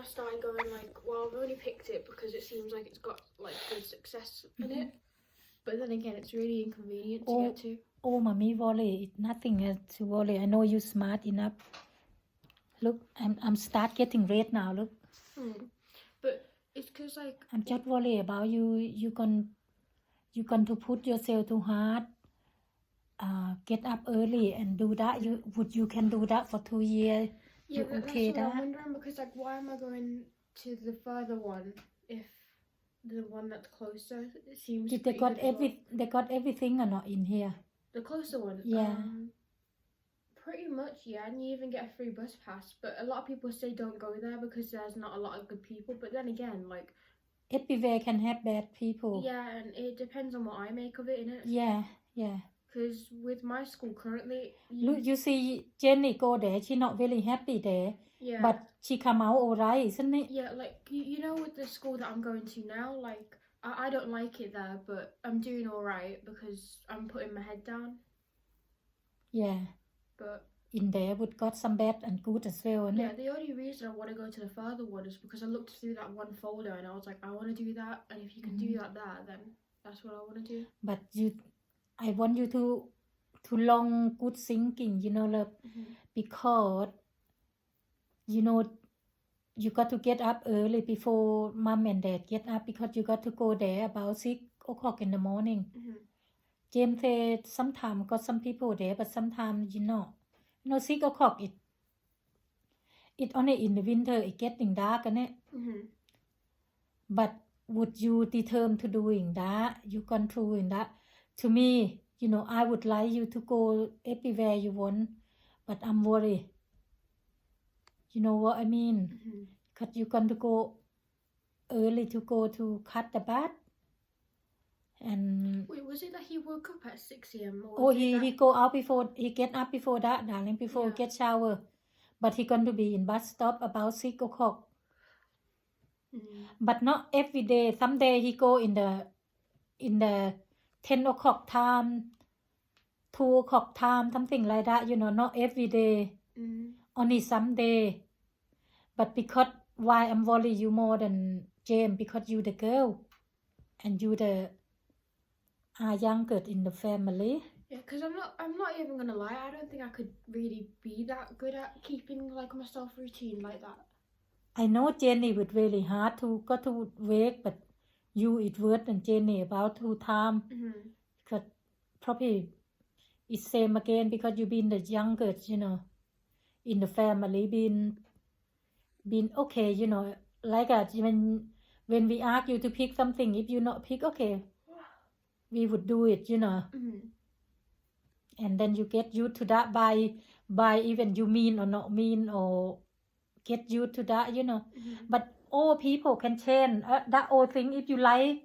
I started going like, well, I've only picked it because it seems like it's got like good success in it. But then again, it's really inconvenient to Oh. get to. Oh, mommy, worry. Nothing else to worry. I know you smart enough. Look, I'm I'm start getting red now. Look, Hmm. But it's because like I'm just worried about you. You can you going to put yourself too hard. Uh, get up early and do that. You would you can do that for two years. Yeah, You okay that's what I'm wondering because like, why am I going to the further one if the one that's closer seems Did they got good as well? every they got everything or not in here? The closer one. Yeah. Um, pretty much, yeah. And you even get a free bus pass. But a lot of people say don't go there because there's not a lot of good people. But then again, like, Everywhere can have bad people. yeah, and it depends on what I make of it, innit? yeah, yeah. Because with my school currently, you, Look, you see, Jenny go there. She not really happy there, yeah, but she come out alright, isn't it? yeah, like you, you know, with the school that I'm going to now, like I, I don't like it there, but I'm doing all right because I'm putting my head down. Yeah. But In there, would got some bad and good as well, isn't Yeah, it? the only reason I want to go to the further one is because I looked through that one folder and I was like, I want to do that, and if you can do Mhm. that there, then that's what I want to do. But you, I want you to to long good thinking, you know, love, because you know you got to get up early before mom and dad get up because you got to go there about six o'clock in the morning. Mhm. James said sometimes got some people there, but sometimes you know, you know six o'clock it it only in the winter it getting dark and it. Mhm. But would you determine to doing that? You gone through in that? To me, you know, I would like you to go everywhere you want, but I'm worried. You know what I mean? Mhm. Cause you're going to go early to go to cut the bath, and Wait, was it that he woke up at six a.m. or oh, he that- he go out before he get up before that, darling, before Yeah. get shower, but he going to be in bus stop about six o'clock. Mhm. but not every day. Some day he go in the in the ten o'clock time, two o'clock time, something like that. You know, not every day. Mhm. Only some day. But because why I'm worry you more than James because you the girl, and you the are younger in the family. Yeah, because I'm not. I'm not even gonna lie. I don't think I could really be that good at keeping like myself routine like that. I know Jenny would really hard to go to work, but you it worse than Jenny about two time. Mhm. because probably it's same again because you been the youngest, you know, in the family, been been okay, you know, like that. When when we ask you to pick something, if you not pick, okay, we would do it, you know, Mhm. and then you get used to that by by even you mean or not mean or get used to that, you know. Mhm. But all people can change uh, that old thing. If you like,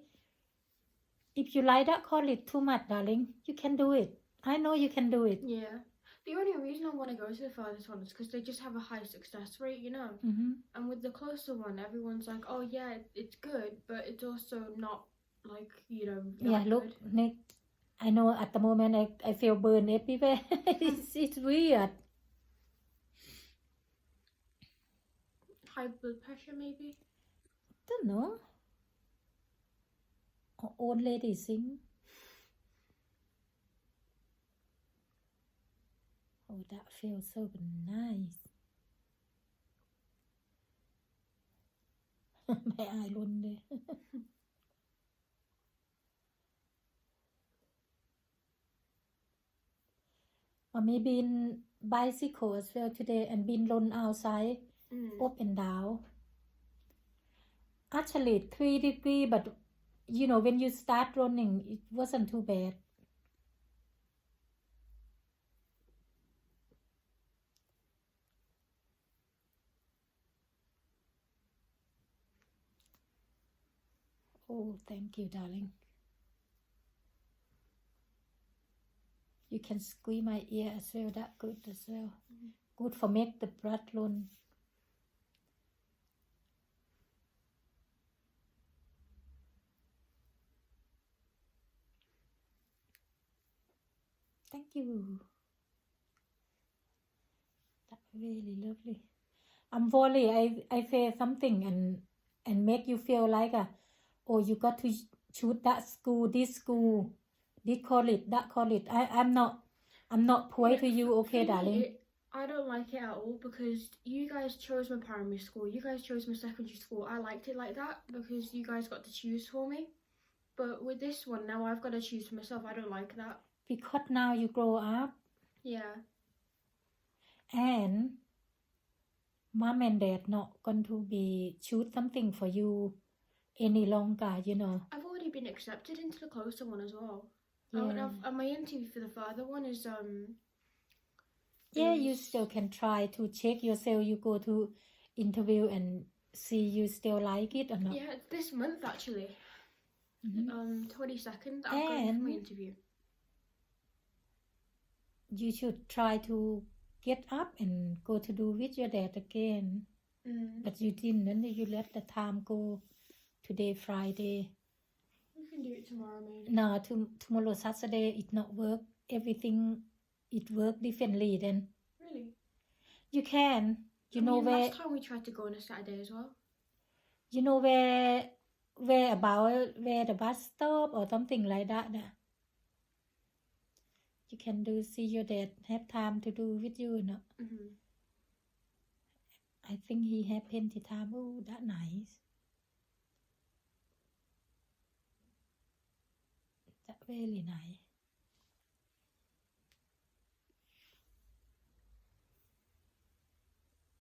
if you like that call it too much, darling, you can do it. I know you can do it. Yeah. The only reason I want to go to the furthest one is because they just have a high success rate, you know. hmm And with the closer one, everyone's like, "Oh yeah, it's good, but it's also not like you know." Yeah, look, good." Nick. I know at the moment I, I feel burn everywhere. it's, it's weird. high blood pressure, maybe? Don't know. Or old lady thing. Oh, that feels so nice. Mẹ ai luôn đi. or maybe in bicycle as well today and been run outside Mm. up and down. Actually, three degree, but you know, when you start running, it wasn't too bad. Oh, thank you, darling. You can squeeze my ear as well. That good as well. Good for make the blood run. Thank you. That really lovely. I'm worried I I say something and and make you feel like a oh you got to choose that school this school this college that college I I'm not I'm not point to you okay darling I don't like it at all because you guys chose my primary school, you guys chose my secondary school. I liked it like that because you guys got to choose for me. But with this one, now I've got to choose for myself. I don't like that. Because now you grow up Yeah. and mom and dad not going to be choose something for you any longer you know I've already been accepted into the closer one as well. yeah, Oh, and I've, and my interview for the further one is um. yeah you still can try to check yourself you go to interview and see you still like it or not Yeah, this month actually. Mhm. Um, twenty second. I'm going for my interview. You should try to get up and go to do with your dad again Mm. but you didn't you let the time go today friday You can do it tomorrow, maybe. no to, tomorrow saturday it not work everything it work differently then Really? you can you I know mean, where Last time we tried to go on a Saturday as well. you know where where about where the bus stop or something like that nah. You can do see your dad have time to do with you no hmm I think he have plenty time oh that nice that really nice